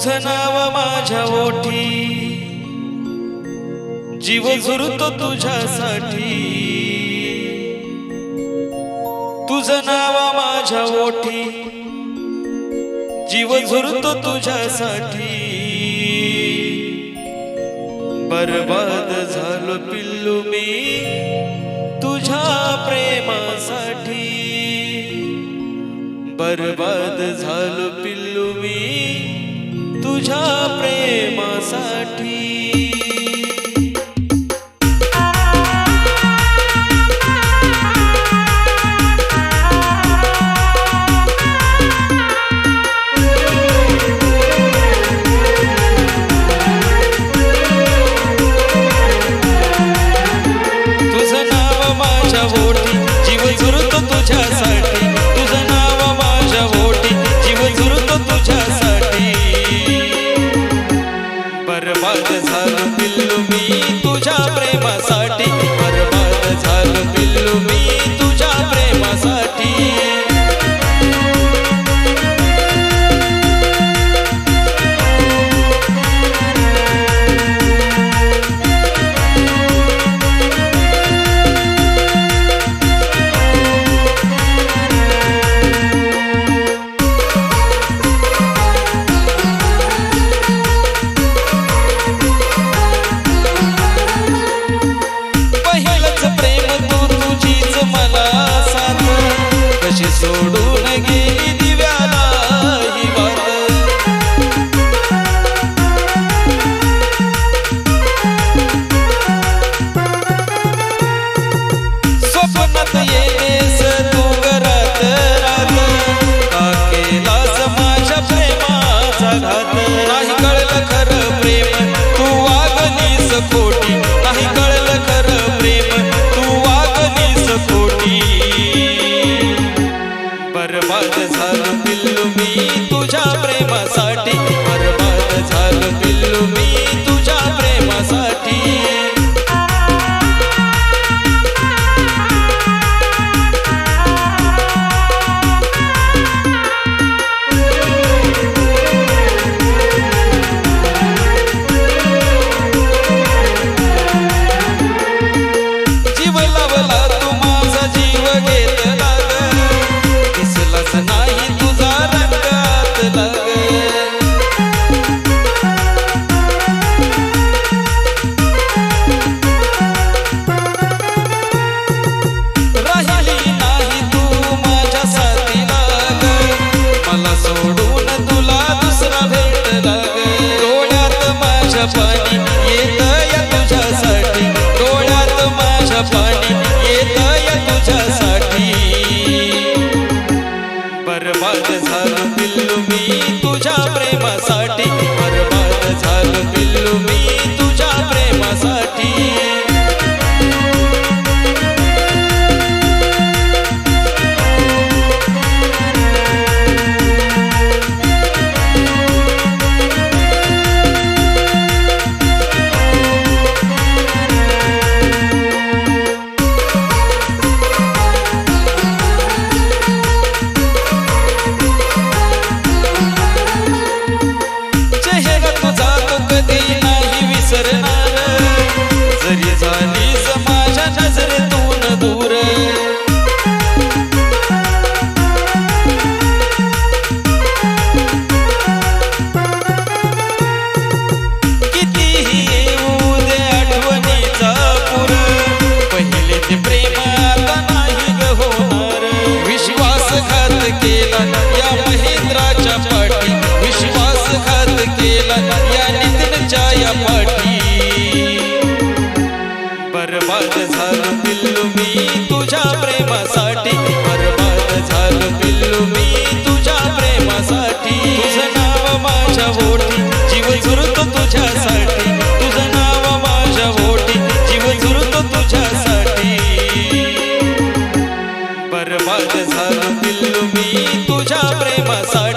तुझं नाव माझ्या ओठी जीव झुरतो तुझ्यासाठी. तुझं नाव माझ्या ओठी जीव झुरतो तुझ्यासाठी. बरबाद झालो पिल्लू मी तुझ्या प्रेमासाठी. बरबाद झालो पिल्लू तुझ्या प्रेमासाठी to. Tanzania. दिल मी तुझ्या प्रेमासाठी.